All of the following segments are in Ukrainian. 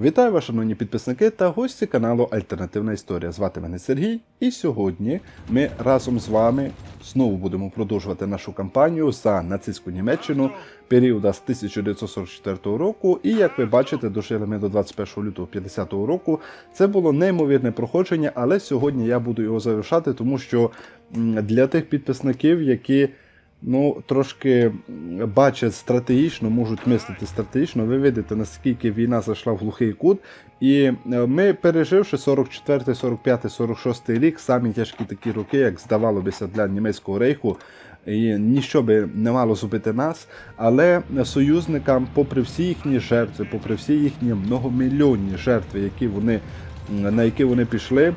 Вітаю вас, шановні підписники та гості каналу Альтернативна Історія. Звати мене Сергій, і сьогодні ми разом з вами знову будемо продовжувати нашу кампанію за нацистську Німеччину періода з 1944 року. І як ви бачите, дожили ми до 21 лютого 50 року. Це було неймовірне проходження, але сьогодні я буду його завершати, тому що для тих підписників, які ну, трошки бачать стратегічно, можуть мислити стратегічно. Ви видите, наскільки війна зайшла в глухий кут. І е, ми, переживши 44, 45, 46 рік, самі тяжкі такі роки, як здавалося для німецького рейху. І ніщо би не мало зубити нас, але союзникам, попри всі їхні жертви, попри всі їхні многомільйонні жертви, які вони, на які вони пішли,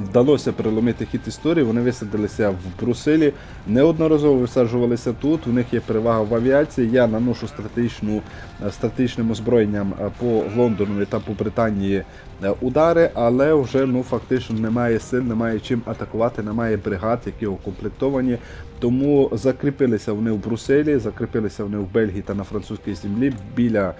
вдалося переломити хід історії. Вони висадилися в Брусилі, неодноразово висаджувалися тут. У них є перевага в авіації. Я наношу стратегічну стратегічним озброєнням е, по Лондону та по Британії е, удари, але вже ну фактично немає сил, немає чим атакувати, немає бригад, які укомплектовані. Тому закріпилися вони в Брюсселі, закріпилися вони в Бельгії та на французькій землі біля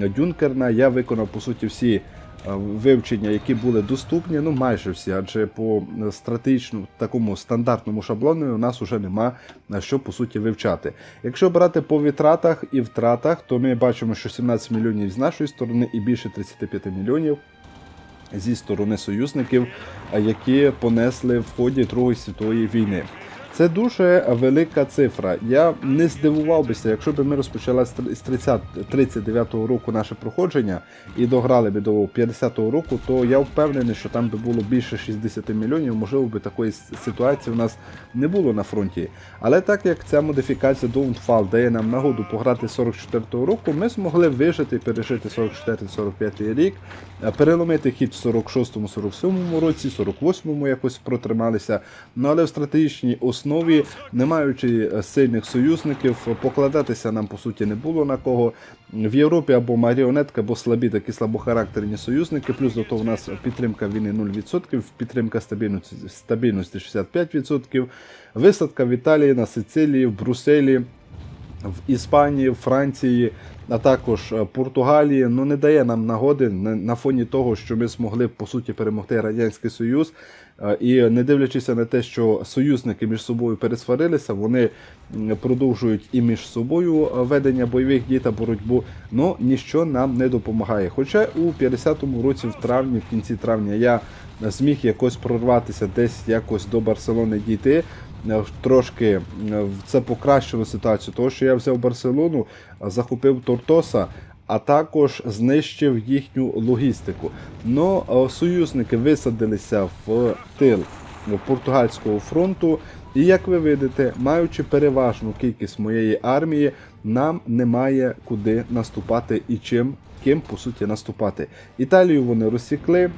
е, Дюнкерна. Я виконав по суті всі е, вивчення, які були доступні, ну майже всі, адже по стратегічному такому стандартному шаблону у нас вже нема на що по суті вивчати. Якщо брати по витратах і втратах, то ми бачимо, що 17 мільйонів з нашої сторони і більше 35 мільйонів зі сторони союзників, які понесли в ході Другої світової війни. Це дуже велика цифра. Я не здивував бися, якщо б ми розпочали з 39-го року наше проходження і дограли б до 50-го року, то я впевнений, що там би було більше 60 мільйонів. Можливо, би такої ситуації у нас не було на фронті. Але так як ця модифікація Dawnfall дає нам нагоду пограти з 44-го року, ми змогли вижити, і пережити 44-45 рік, е, переломити хід в 46-му, 47-му році, 48-му якось протрималися. Ну але в стратегічній основі, не маючи е, сильних союзників, покладатися нам по суті не було на кого. В Європі або маріонетка, або слабі такі слабохарактерні союзники. Плюс до того у нас підтримка війни 0%, підтримка стабільності, стабільності 65%, висадка в Італії, на Сицилії, в Брюсселі, в Іспанії, в Франції, а також е, Португалії, ну не дає нам нагоди на, на фоні того, що ми змогли по суті перемогти Радянський Союз. Е, І не дивлячись на те, що союзники між собою пересварилися, вони продовжують і між собою е, ведення бойових дій та боротьбу, але ніщо нам не допомагає. Хоча у 50-му році, в травні, в кінці травня, я зміг якось прорватися десь якось до Барселони дійти. Е, Трошки е, це покращило ситуацію, тому що я взяв Барселону, е, захопив Тортоса, а також знищив їхню логістику. Но е, союзники висадилися в тил португальського фронту. І як ви видите, маючи переважну кількість моєї армії, нам немає куди наступати і чим ким по суті наступати. Італію вони розсікли.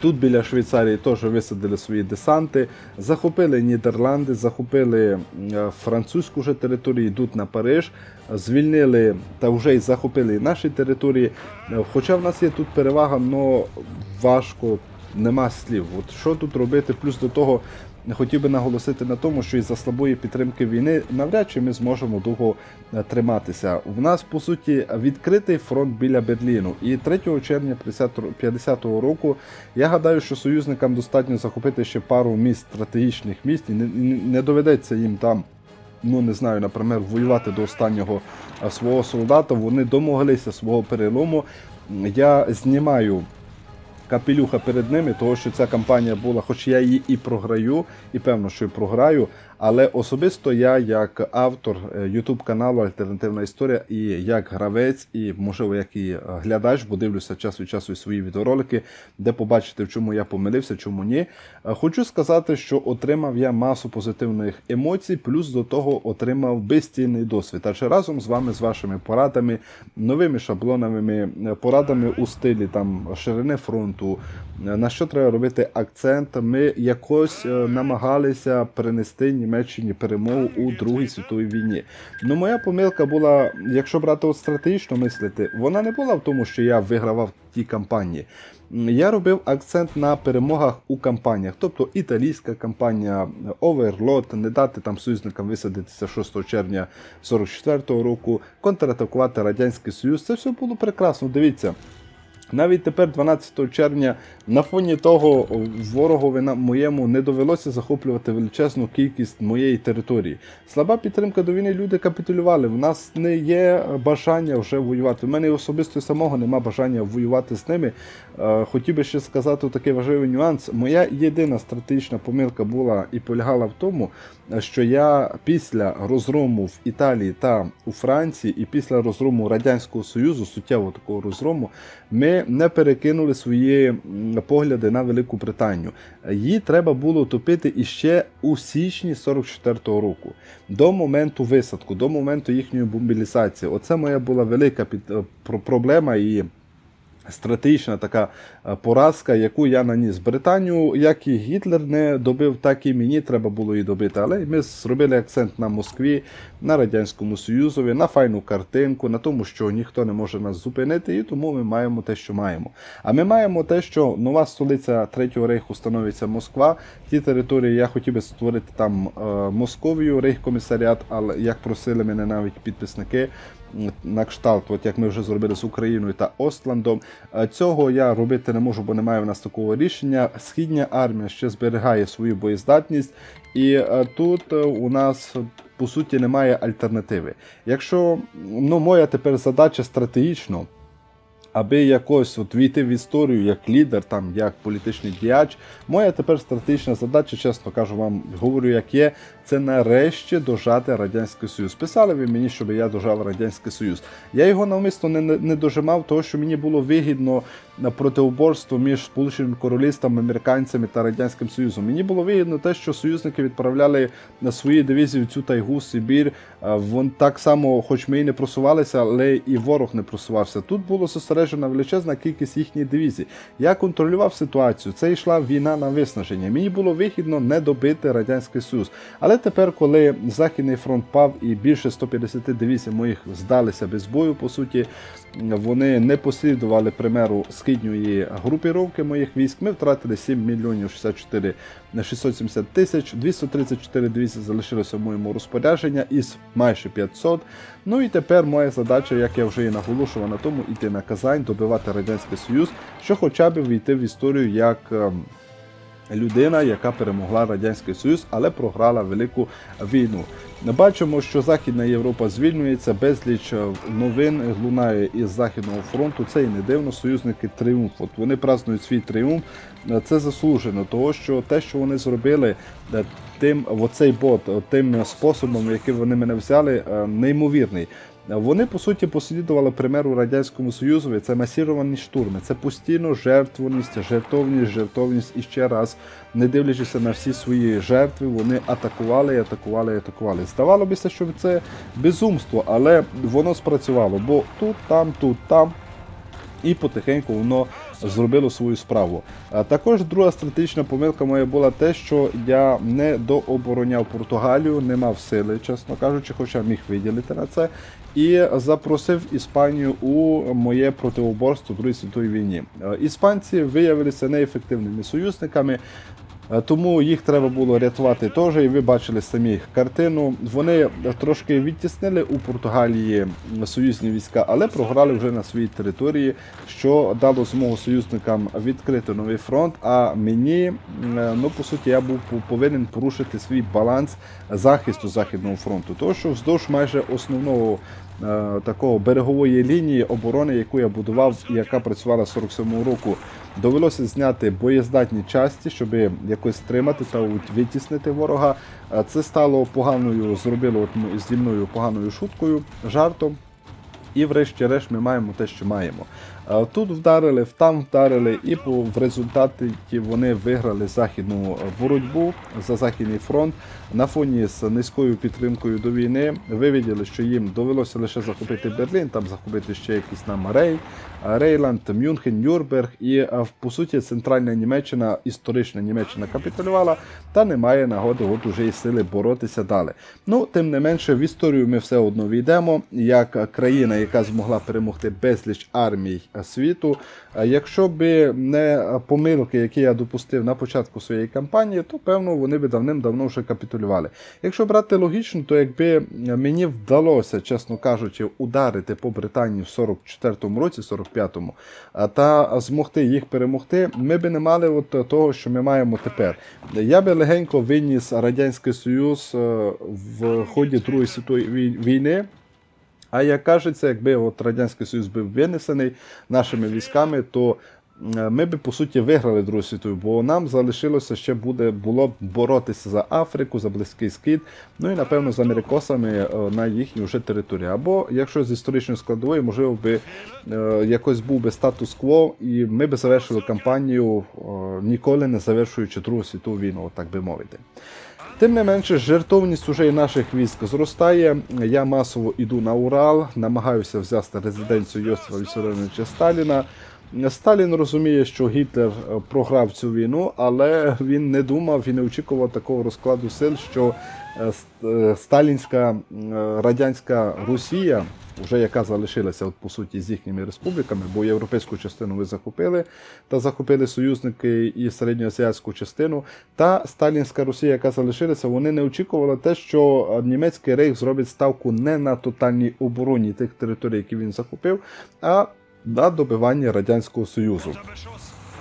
Тут біля Швейцарії теж висадили свої десанти, захопили Нідерланди, захопили е, французьку вже територію, йдуть на Париж, звільнили та вже й захопили наші території. Е, Хоча в нас є тут перевага, але важко, нема слів. От що тут робити? Плюс до того хотів би наголосити на тому, що із-за слабої підтримки війни навряд чи ми зможемо довго е, триматися. В нас по суті відкритий фронт біля Берліну. І 3 червня 50-го року я гадаю, що союзникам достатньо захопити ще пару міст стратегічних міст, і не, не- не доведеться їм там. Ну, не знаю, наприклад, воювати до останнього свого солдата. Вони домоглися свого перелому. Я знімаю капелюха перед ними, того що ця кампанія була, хоч я її і програю, і певно, що і програю. Але особисто я, як автор YouTube каналу Альтернативна історія, і як гравець, і можливо як і е, глядач, бо дивлюся час від часу свої відеоролики, де побачити, в чому я помилився, чому ні. Е, Хочу сказати, що отримав я масу позитивних емоцій, плюс до того отримав безцінний досвід. Адже разом з вами, з вашими порадами, новими шаблонами, е, порадами у стилі там ширини фронту, е, на що треба робити акцент. Ми якось е, намагалися принести Німеччині перемогу у Другій світовій війні. Ну, моя помилка була, якщо брати от стратегічно мислити, вона не була в тому, що я вигравав ті кампанії. Я робив акцент на перемогах у кампаніях, тобто італійська кампанія, оверлот, не дати там союзникам висадитися 6 червня 44-го року, контратакувати Радянський Союз. Це все було прекрасно. Дивіться. Навіть тепер, 12 червня, на фоні того ворогові на моєму не довелося захоплювати величезну кількість моєї території. Слаба підтримка до війни, люди капітулювали. В нас не є бажання вже воювати. У мене особисто самого нема бажання воювати з ними. Е, Хотів би ще сказати такий важливий нюанс. Моя єдина стратегічна помилка була і полягала в тому, що я після розгрому в Італії та у Франції, і після розгрому Радянського Союзу, суттєво такого розгрому, ми не перекинули свої погляди на Велику Британію. Її треба було топити іще у січні 44-го року, до моменту висадку, до моменту їхньої мобілізації. Оце моя була велика е, проблема і стратегічна така е, поразка, яку я наніс Британію, як і Гітлер не добив, так і мені треба було її добити. Але ми зробили акцент на Москві, на Радянському Союзові, на файну картинку, на тому, що ніхто не може нас зупинити, і тому ми маємо те, що маємо. А ми маємо те, що нова столиця Третього рейху становиться Москва. Ті території я хотів би створити там е, Московію, рейхкомісаріат, але як просили мене навіть підписники на кшталт, от як ми вже зробили з Україною та Остландом. Е, Цього я робити не можу, бо немає в нас такого рішення. Східня армія ще зберігає свою боєздатність, і е, тут е, у нас. По суті, немає альтернативи. Якщо ну, моя тепер задача стратегічно, аби якось от війти в історію як лідер, там як політичний діяч, моя тепер стратегічна задача, чесно кажу вам, говорю, як є, це нарешті дожати Радянський Союз. Писали ви мені, щоб я дожав Радянський Союз. Я його навмисно не, не дожимав, тому що мені було вигідно на протиуборство між Сполученим Королівством, американцями та Радянським Союзом. Мені було вигідно те, що союзники відправляли на свої дивізії в цю тайгу, Сибір. Е, Вон так само, хоч ми і не просувалися, але і ворог не просувався. Тут було зосереджена величезна кількість їхніх дивізій. Я контролював ситуацію. Це йшла війна на виснаження. Мені було вигідно не добити Радянський Союз. Але тепер, коли Західний фронт пав і більше 150 дивізій моїх здалися без бою, по суті, вони не послідували примеру східньої групіровки моїх військ. Ми втратили 7 мільйонів 64 на 670 тисяч, 234 дивізії залишилося в моєму розпорядженні із майже 500. Ну і тепер моя задача, як я вже і наголошував на тому, іти на Казань, добивати Радянський Союз, що хоча б війти в історію як. Людина, яка перемогла Радянський Союз, але програла велику війну. Бачимо, що Західна Європа звільнюється, безліч е, новин лунає із Західного фронту. Це і не дивно. Союзники тріумф. От вони празднують свій тріумф. Е, Це заслужено, того що те, що вони зробили е, тим, оцей бот, тим способом, яким вони мене взяли, неймовірний. Вони по суті послідували примеру Радянському Союзу. Це масіровані штурми, це постійно жертвованість, жертовність, жертовність і ще раз, не дивлячись на всі свої жертви, вони атакували, і атакували, і атакували. Здавало бися, що це безумство, але воно спрацювало. Бо тут, там, тут, там. І потихеньку воно зробило свою справу. Також друга стратегічна помилка моя була те, що я не дообороняв Португалію, не мав сили, чесно кажучи, хоча міг виділити на це. І запросив Іспанію у моє противоборство в Другій світовій війні. Е, Іспанці виявилися неефективними союзниками. Е, Тому їх треба було рятувати теж, і ви бачили самі картину. Вони трошки відтіснили у Португалії союзні війська, але програли вже на своїй території, що дало змогу союзникам відкрити новий фронт. А мені, е, ну по суті, я був повинен порушити свій баланс захисту західного фронту, тому що вздовж майже основного. е, Такого берегової лінії оборони, яку я будував яка працювала з 47-го року, довелося зняти боєздатні часті, щоб якось тримати та витіснити ворога. Е, Це стало поганою, зробило от зі мною поганою шуткою, жартом. І врешті-решт ми маємо те, що маємо. Тут вдарили, там вдарили, і в результаті вони виграли західну боротьбу за західний фронт на фоні з низькою підтримкою до війни. Ви виділи, що їм довелося лише захопити Берлін, там захопити ще якийсь там Рей, Рейланд, Мюнхен, Нюрнберг. І по суті центральна Німеччина, історична Німеччина капітулювала та не має нагоди от уже і сили боротися далі. Ну, тим не менше, в історію ми все одно війдемо як країна, яка змогла перемогти безліч армій світу. Якщо б не помилки, які я допустив на початку своєї кампанії, то певно вони би давним-давно вже капітулювали. Якщо брати логічно, то якби мені вдалося, чесно кажучи, ударити по Британії в 44-му році, 45-му, а та змогти їх перемогти, ми би не мали от того, що ми маємо тепер. Я би легенько виніс Радянський Союз е, в ході Другої світової війни. А як кажеться, якби от Радянський Союз був винесений нашими військами, то е, ми би по суті виграли Другу світову, бо нам залишилося ще буде було б боротися за Африку, за Близький Схід, ну і напевно з америкосами е, на їхній вже території. Або якщо з історичної складової, можливо би е, якось був би статус-кво, і ми би завершили кампанію, ніколи не завершуючи Другу світову війну, так би мовити. Тим не менше, жертовність уже і наших військ зростає. Я масово іду на Урал, намагаюся взяти резиденцію Йосифа Вісаровича Сталіна. Сталін розуміє, що Гітлер е, програв цю війну, але він не думав і не очікував такого розкладу сил, що сталінська е, радянська Росія, вже яка залишилася от, по суті з їхніми республіками, бо європейську частину ви захопили, та захопили союзники і середньоазіатську частину. Та сталінська Росія, яка залишилася, вони не очікували те, що е, німецький рейх зробить ставку не на тотальній обороні тих територій, які він захопив, а на добивання Радянського Союзу.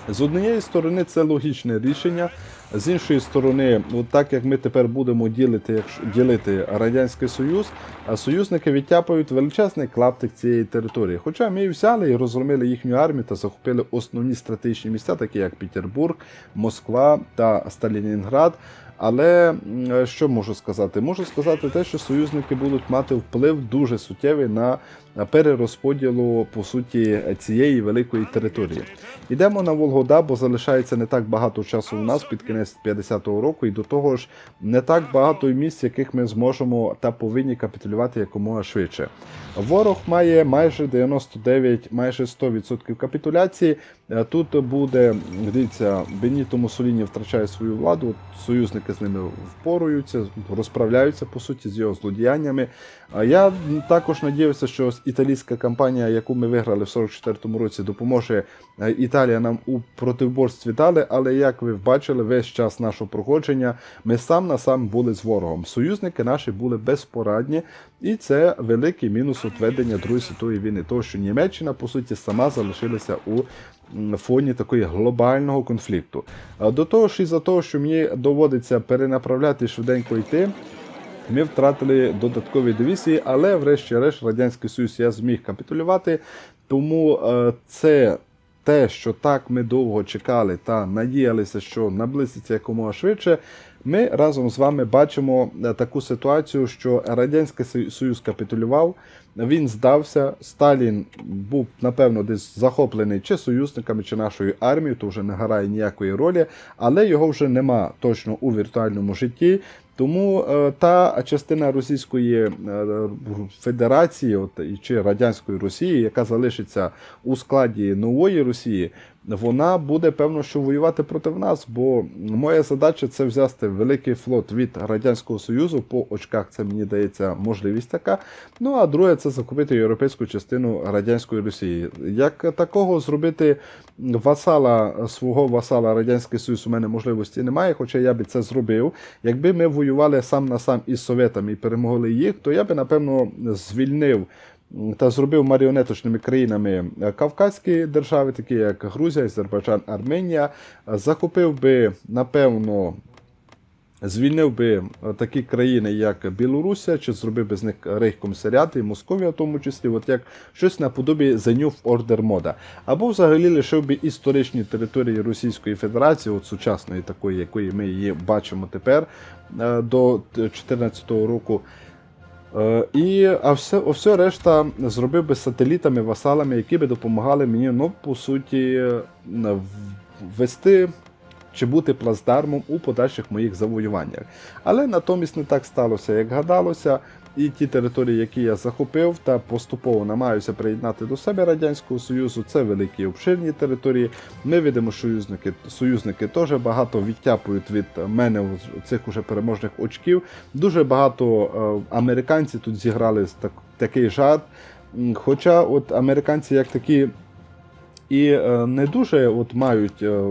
З однієї сторони, це логічне рішення. З іншої сторони, от так як ми тепер будемо ділити, якщо ділити Радянський Союз, а союзники відтяпають величезний клаптик цієї території. Хоча ми взяли і розгромили їхню армію та захопили основні стратегічні місця, такі як Петербург, Москва та Сталінінград. Але що можу сказати? Можу сказати те, що союзники будуть мати вплив дуже суттєвий на перерозподілу по суті цієї великої території. Йдемо на Волгода, бо залишається не так багато часу у нас під кінець 50-го року, і до того ж не так багато місць, яких ми зможемо та повинні капітулювати якомога швидше. Ворог має майже 99, майже 100% капітуляції. Е, Тут буде, дивіться, Беніто Мусоліні втрачає свою владу, союзники з ними впоруються, розправляються по суті з його злодіяннями. Я також надіявся, що італійська кампанія, яку ми виграли в 44-му році, допоможе е, Італія нам у протиборстві далі. Але як ви бачили, весь час нашого проходження ми сам на сам були з ворогом. Союзники наші були безпорадні, і це великий мінус от ведення Другої світової війни, того що Німеччина по суті сама залишилася у фоні такої глобального конфлікту. До того ж, із-за того, що мені доводиться перенаправляти швиденько йти. Ми втратили додаткові дивізії, але врешті-решт Радянський Союз я зміг капітулювати. Тому е, це те, що так ми довго чекали та надіялися, що наблизиться якомога швидше. Ми разом з вами бачимо е, таку ситуацію, що Радянський Союз капітулював, він здався. Сталін був напевно десь захоплений чи союзниками, чи нашою армією, то вже не грає ніякої ролі, але його вже нема точно у віртуальному житті. Тому е, та частина Російської е, Федерації, от чи радянської Росії, яка залишиться у складі нової Росії, вона буде певно, що воювати проти нас. Бо моя задача це взяти великий флот від радянського союзу. По очках це мені дається можливість така. Ну а друге, це закупити європейську частину радянської Росії. Як такого зробити васала свого васала Радянський Союз у мене можливості немає, хоча я би це зробив. Якби ми воювали сам на сам із Советами і перемогли їх, то я би напевно звільнив. Та зробив маріонеточними країнами е, Кавказькі держави, такі як Грузія, Азербайджан, Арменія. Захопив би, напевно, звільнив би е, такі країни, як Білорусія, чи зробив би з них рейхкомісаріати, і Московія в тому числі, от як щось наподобі The New Order мода. Або взагалі лишив би історичні території Російської Федерації, от сучасної такої, якої ми її бачимо тепер е, до 2014 року. Е, І, а все, все решта зробив би сателітами, васалами, які би допомагали мені, ну, по суті, ввести вести чи бути плацдармом у подальших моїх завоюваннях. Але натомість не так сталося, як гадалося. І ті території, які я захопив та поступово намагаюся приєднати до себе Радянського Союзу, це великі обширні території. Ми видимо, союзники, союзники теж багато відтяпують від мене цих уже переможних очків. Дуже багато е, американці тут зіграли так, такий жарт. Хоча от американці як такі і е, не дуже от мають е,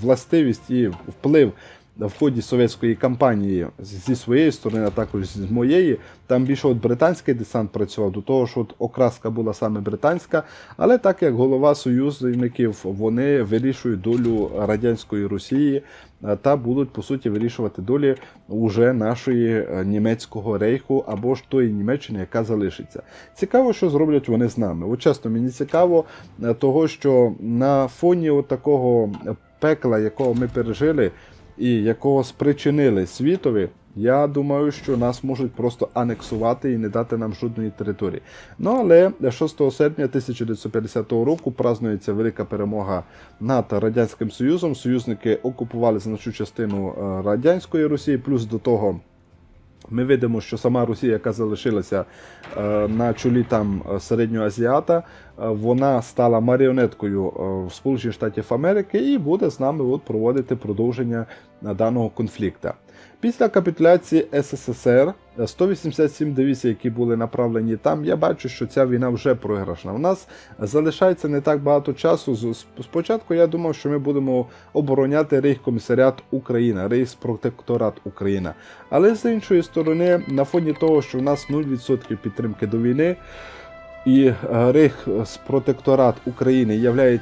властивість і вплив в ході совєтської кампанії зі своєї сторони, а також з моєї. Там більше от британський десант працював, до того, що от окраска була саме британська. Але так як голова союзників, вони вирішують долю радянської Росії е, та будуть по суті вирішувати долі уже нашої е, німецького рейху або ж тої Німеччини, яка залишиться. Цікаво, що зроблять вони з нами. От чесно, мені цікаво е, того, що на фоні от такого пекла, якого ми пережили і якого спричинили світові, я думаю, що нас можуть просто анексувати і не дати нам жодної території. Ну але 6 серпня 1950 року празнується велика перемога над Радянським Союзом. Союзники окупували значну частину е, радянської Росії, плюс до того. Ми видимо, що сама Росія, яка залишилася е, на чолі там е, середнього азіата, е, вона стала маріонеткою Сполучених Штатів Америки і буде з нами от проводити продовження даного конфлікту. Після капітуляції СССР е, 187 дивізій, які були направлені там, я бачу, що ця війна вже програшна. У нас залишається не так багато часу. Спочатку я думав, що ми будемо обороняти Рейхкомісаріат Україна, Рейхспротекторат Україна. Але з іншої сторони, на фоні того, що в нас 0% підтримки до війни. І Рейхспротекторат України є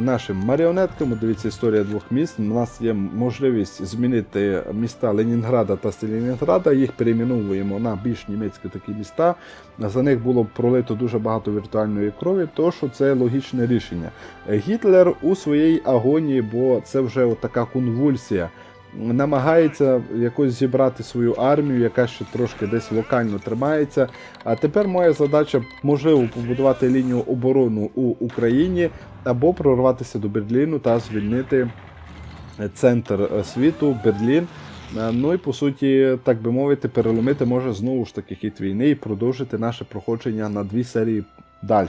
нашим маріонетком. Дивіться, історія двох міст. У нас є можливість змінити міста Ленінграда та Сталінграда. Їх перейменовуємо на більш німецькі такі міста. За них було пролито дуже багато віртуальної крові, то що це логічне рішення. Гітлер у своїй агонії, бо це вже така конвульсія намагається якось зібрати свою армію, яка ще трошки десь локально тримається. А тепер моя задача можливо побудувати лінію оборони у Україні або прорватися до Берліну та звільнити центр світу, Берлін. Е, Ну і по суті, так би мовити, переломити може знову ж таки хід війни і продовжити наше проходження на дві серії далі.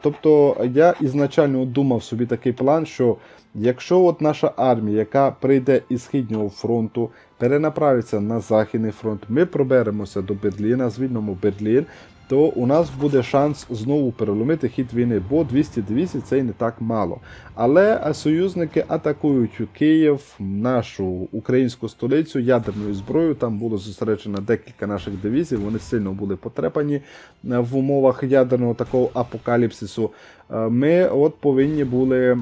Тобто я ізначально думав собі такий план, що якщо от наша армія, яка прийде із Східнього фронту, перенаправиться на Західний фронт, ми проберемося до Берліна, звільнимо Берлін, то у нас буде шанс знову переломити хід війни, бо 200 дивізій це і не так мало. Але е, союзники атакують у Київ, нашу українську столицю ядерною зброєю. Там було зосереджено декілька наших дивізій. Вони сильно були потрепані е, в умовах ядерного такого апокаліпсису. Е, Ми от повинні були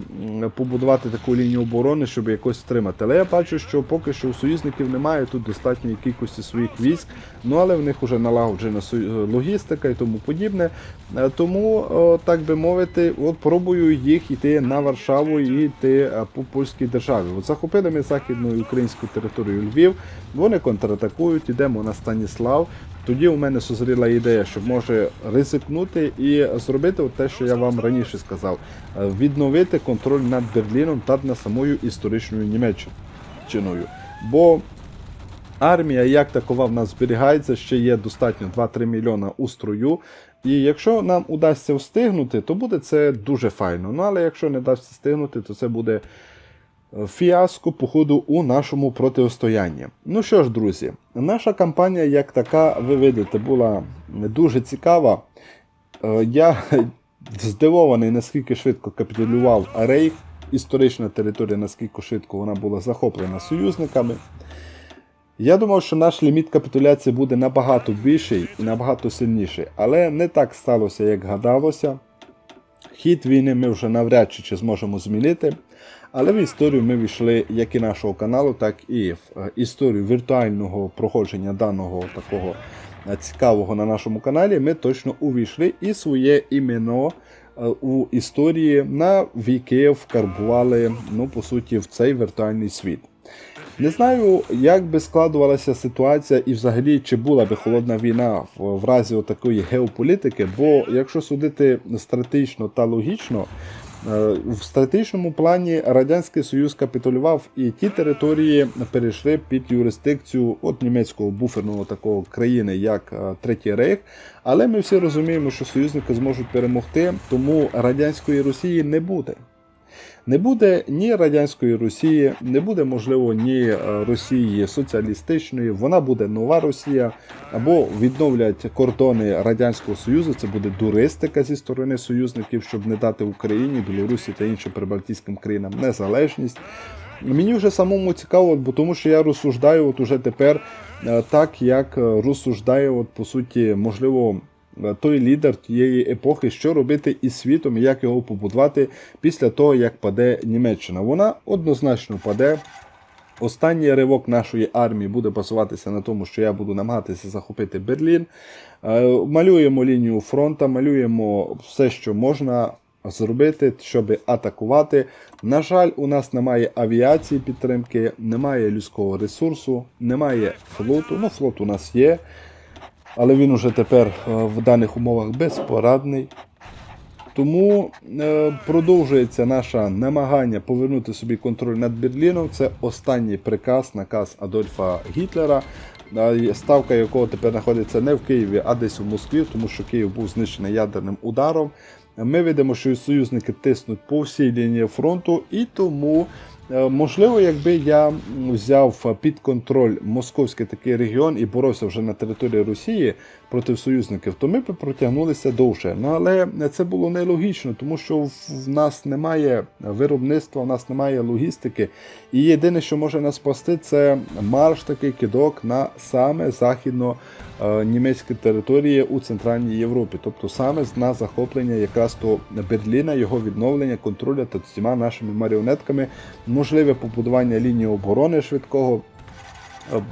побудувати таку лінію оборони, щоб якось стримати. Але я бачу, що поки що у союзників немає тут достатньої кількості своїх військ. Ну але в них вже налагоджена логістика і тому подібне. Е, Тому, так би мовити, от пробую їх йти на Варшаву і йти е, по польській державі. От захопили ми західну українську територію Львів. Вони контратакують, йдемо на Станіслав. Тоді у мене созріла ідея, що може ризикнути і зробити те, що я вам раніше сказав: е, відновити контроль над Берліном та над самою історичною Німеччиною. Бо армія як такова в нас зберігається, ще є достатньо 2-3 мільйона у строю. І якщо нам удасться встигнути, то буде це дуже файно. Ну але якщо не вдасться встигнути, то це буде фіаско походу у нашому протистоянні. Ну що ж, друзі, наша кампанія як така, ви видите, була дуже цікава. Е, Я здивований, наскільки швидко капітулював Рейх, історична територія, наскільки швидко вона була захоплена союзниками. Я думав, що наш ліміт капітуляції буде набагато більший і набагато сильніший, але не так сталося, як гадалося. Хід війни ми вже навряд чи, чи зможемо змінити. Але в історію ми війшли як і нашого каналу, так і в е, історію віртуального проходження даного такого е, цікавого на нашому каналі. Ми точно увійшли і своє імено е, у історії на віки вкарбували, ну, по суті, в цей віртуальний світ. Не знаю, як би складувалася ситуація і взагалі чи була би холодна війна в, в разі такої геополітики, бо якщо судити стратегічно та логічно, в стратегічному плані Радянський Союз капітулював і ті території перейшли під юрисдикцію от німецького буферного такого країни, як е, Третій Рейх. Але ми всі розуміємо, що союзники зможуть перемогти, тому радянської Росії не буде. Не буде ні радянської Росії, не буде, можливо, ні е, Росії соціалістичної. Вона буде нова Росія, або відновлять кордони Радянського Союзу. Це буде дуристика зі сторони союзників, щоб не дати Україні, Білорусі та іншим прибалтійським країнам незалежність. Мені вже самому цікаво, бо тому що я розсуждаю от уже тепер е, так, як е, розсуждає, от по суті, можливо, той лідер тієї епохи, що робити із світом, і як його побудувати після того, як паде Німеччина. Вона однозначно паде. Останній ривок нашої армії буде базуватися на тому, що я буду намагатися захопити Берлін. Е, Малюємо лінію фронту, малюємо все, що можна зробити, щоб атакувати. На жаль, у нас немає авіації підтримки, немає людського ресурсу, немає флоту. Ну, флот у нас є, але він уже тепер е, в даних умовах безпорадний. Тому е, продовжується наше намагання повернути собі контроль над Берліном. Це останній приказ, наказ Адольфа Гітлера, е, ставка якого тепер знаходиться не в Києві, а десь у Москві, тому що Київ був знищений ядерним ударом. Ми видимо, що і союзники тиснуть по всій лінії фронту, і тому, можливо, якби я взяв під контроль московський такий регіон і боровся вже на території Росії проти союзників, то ми б протягнулися довше. Ну але це було нелогічно, тому що в нас немає виробництва, в нас немає логістики. І єдине, що може нас спасти, це марш такий кидок на саме західно е, німецькі території у Центральній Європі, тобто саме на захоплення якраз то Берліна, його відновлення, контролю та всіма нашими маріонетками, можливе побудування лінії оборони швидкого. е,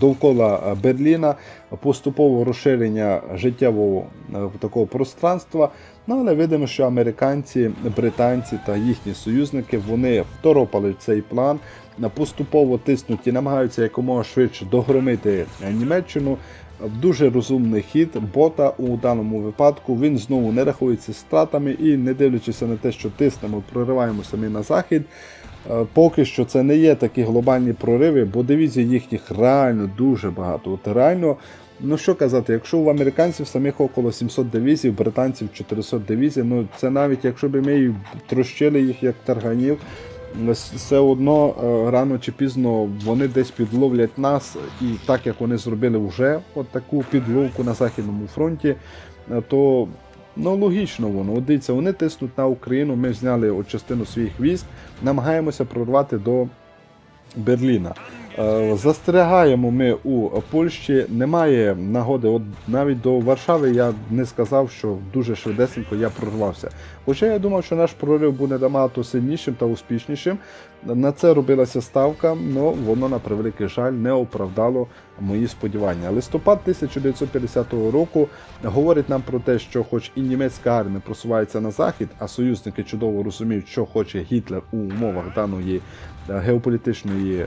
Довкола е, Берліна поступове розширення життєвого е, такого пространства. Ну але видимо, що американці, британці та їхні союзники вони второпали цей план, поступово тиснуть і намагаються якомога швидше догромити Німеччину. Дуже розумний хід бота у даному випадку. Він знову не рахується стратами і, не дивлячись на те, що тиснемо, прориваємося ми на захід. е, Поки що це не є такі глобальні прориви, бо дивізій їхніх реально дуже багато. От реально, ну що казати, якщо у американців самих около 700 дивізій, у британців 400 дивізій, ну це навіть якщо б ми трощили їх як тарганів, все одно е, рано чи пізно вони десь підловлять нас, і так як вони зробили вже от таку підловку на Західному фронті, е, то ну логічно воно. От дивіться, вони тиснуть на Україну. Ми зняли частину своїх військ, намагаємося прорвати до Берліна. Е, Застерігаємо ми у Польщі. Немає нагоди. От навіть до Варшави я не сказав, що дуже швидесенько я прорвався. Хоча я думав, що наш прорив буде набагато сильнішим та успішнішим. На це робилася ставка, але воно на превеликий жаль не оправдало мої сподівання. Листопад 1950 року говорить нам про те, що, хоч і німецька армія просувається на захід, а союзники чудово розуміють, що хоче Гітлер у умовах даної е, геополітичної е,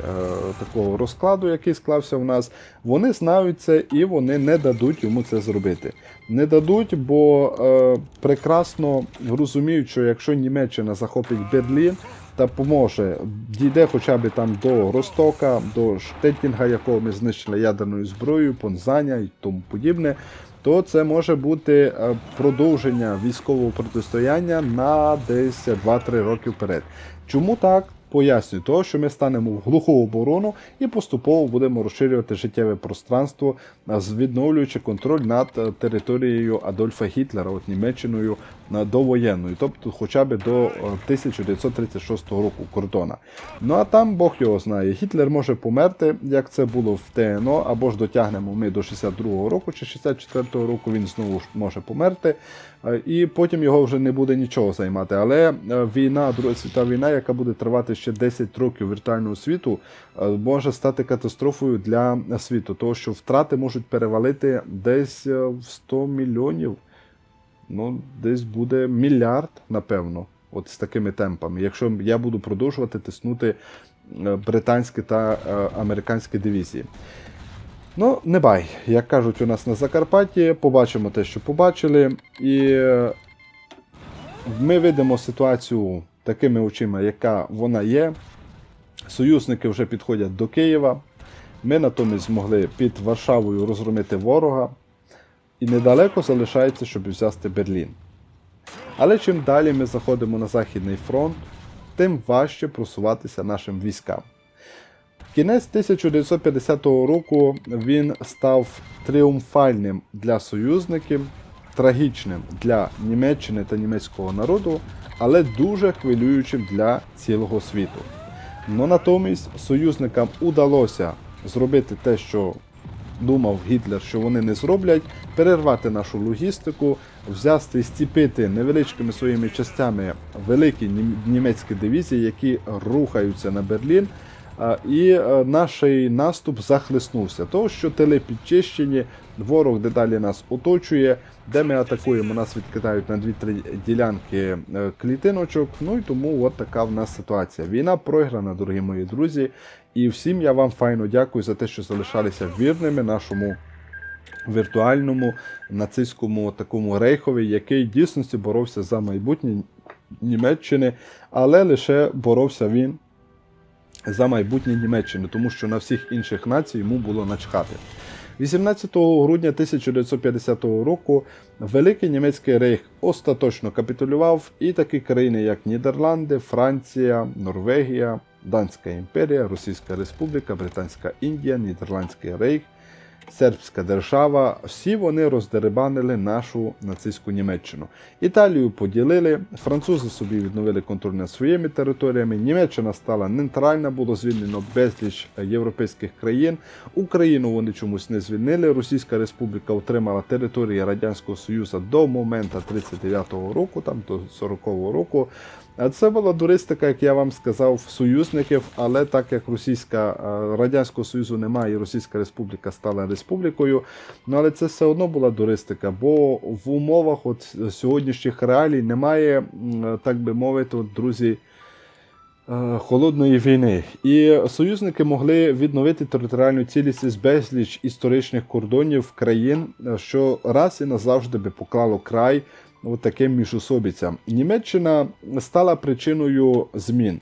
такого розкладу, який склався в нас, вони знають це і вони не дадуть йому це зробити. Не дадуть, бо е, прекрасно розуміють, що якщо Німеччина захопить Берлін. Та поможе, дійде хоча б там до Ростока, до Штеттінга, якого ми знищили ядерною зброєю, Понзаня і тому подібне, то це може бути е, продовження військового протистояння на десь 2-3 роки вперед. Чому так? Пояснюю, того, що ми станемо в глуху оборону і поступово будемо розширювати життєве пространство, з- відновлюючи контроль над е, територією Адольфа Гітлера, от Німеччиною е, довоєнною, тобто хоча б до е, 1936 року кордона. Ну а там Бог його знає. Гітлер може померти, як це було в ТНО, або ж дотягнемо ми до 62-го року чи 64-го року він знову ж може померти. Е, І потім його вже не буде нічого займати. Але е, війна, Друга світова війна, яка буде тривати ще 10 років віртуального світу, е, може стати катастрофою для світу, тому що втрати можуть перевалити десь е, в 100 мільйонів. Ну, десь буде мільярд, напевно, от з такими темпами. Якщо я буду продовжувати тиснути е, британські та е, американські дивізії. Ну, не бай, як кажуть у нас на Закарпатті, побачимо те, що побачили. І е, ми видимо ситуацію такими очима, яка вона є. Союзники вже підходять до Києва. Ми натомість змогли під Варшавою розгромити ворога. І недалеко залишається, щоб взяти Берлін. Але чим далі ми заходимо на Західний фронт, тим важче просуватися нашим військам. Кінець 1950 року він став тріумфальним для союзників, трагічним для Німеччини та німецького народу, але дуже хвилюючим для цілого світу. Но натомість союзникам удалося зробити те, що думав Гітлер, що вони не зроблять, перервати нашу логістику, взяти стіпити невеличкими своїми частями великі нім- німецькі дивізії, які рухаються на Берлін. І е, наш наступ захлиснувся. Того, що тили підчищені, ворог дедалі нас оточує, де ми атакуємо, нас відкидають на 2-3 ділянки е, клітиночок. Ну і тому от така в нас ситуація. Війна програна, дорогі мої друзі. І всім я вам файно дякую за те, що залишалися вірними нашому віртуальному нацистському такому рейхові, який дійсності боровся за майбутнє Німеччини, але лише боровся він за майбутнє Німеччини, тому що на всіх інших націй йому було начхати. 18 грудня 1950 року Великий німецький рейх остаточно капітулював, і такі країни, як Нідерланди, Франція, Норвегія, Данська імперія, Російська Республіка, Британська Індія, Нідерландський рейх, Сербська держава, всі вони роздерибанили нашу нацистську Німеччину. Італію поділили, французи собі відновили контроль над своїми територіями. Німеччина стала нейтральна, було звільнено безліч європейських країн. Україну вони чомусь не звільнили. Російська Республіка отримала території Радянського Союзу до моменту 39-го року, там до 40-го року. Це була туристика, як я вам сказав, союзників, але так як Російська е, Радянського Союзу немає, і Російська Республіка стала республікою. Ну але це все одно була туристика, бо в умовах от сьогоднішніх реалій немає, так би мовити, от, друзі. е, Холодної війни, і союзники могли відновити територіальну цілісність безліч історичних кордонів країн, що раз і назавжди би поклало край от таким. Німеччина стала причиною змін,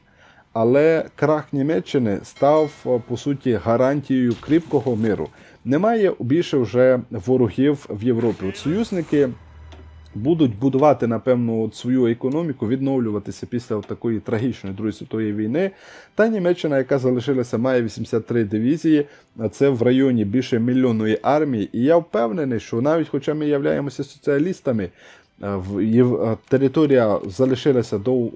але крах Німеччини став е, по суті гарантією кріпкого миру. Немає більше вже ворогів в Європі. От союзники будуть будувати, напевно, от свою економіку, відновлюватися після от такої трагічної Другої світової війни. Та Німеччина, яка залишилася, має 83 дивізії, це в районі більше мільйонної армії. І я впевнений, що навіть хоча ми являємося соціалістами, територія залишилася до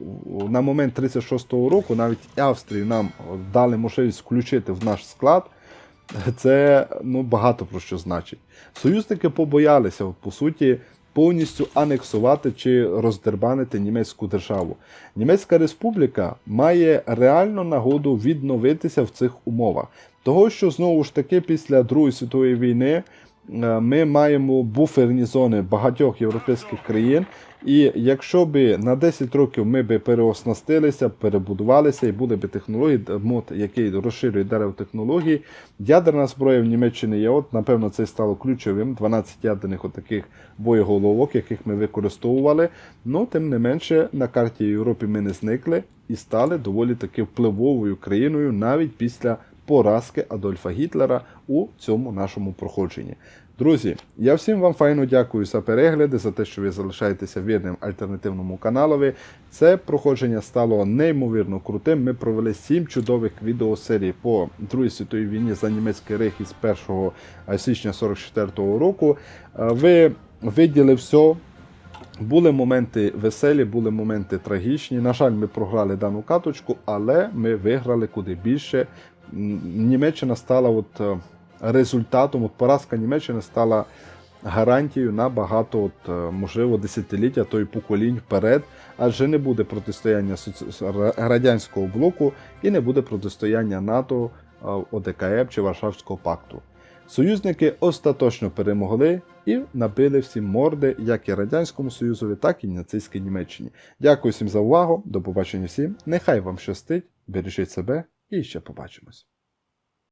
на момент 36-го року, навіть Австрії нам дали можливість включити в наш склад. Це ну, багато про що значить. Союзники побоялися, по суті, повністю анексувати чи роздербанити німецьку державу. Німецька республіка має реальну нагоду відновитися в цих умовах. Того, що знову ж таки після Другої світової війни е, ми маємо буферні зони багатьох європейських країн. І якщо би на 10 років ми би переоснастилися, перебудувалися і були б технології, мод, який розширює дерево технології, ядерна зброя в Німеччині є. От, напевно, це стало ключовим. 12 ядерних отаких боєголовок, яких ми використовували. Ну, тим не менше, на карті Європи ми не зникли і стали доволі таки впливовою країною навіть після поразки Адольфа Гітлера у цьому нашому проходженні. Друзі, я всім вам файно дякую за перегляди, за те, що ви залишаєтеся вірним альтернативному каналові. Це проходження стало неймовірно крутим. Ми провели 7 чудових відеосерій по Другій світовій війні за німецький рейх із 1 січня 44-го року. Е, Ви виділи все. Були моменти веселі, були моменти трагічні. На жаль, ми програли дану каточку, але ми виграли куди більше. Німеччина стала от е, результатом, от поразка Німеччини стала гарантією на багато, от, е, можливо, десятиліття, то й поколінь вперед, адже не буде протистояння радянського блоку і не буде протистояння НАТО, е, ОДКБ чи Варшавського пакту. Союзники остаточно перемогли і набили всім морди, як і Радянському Союзові, так і нацистській Німеччині. Дякую всім за увагу. До побачення всім. Нехай вам щастить, бережіть себе і ще побачимось.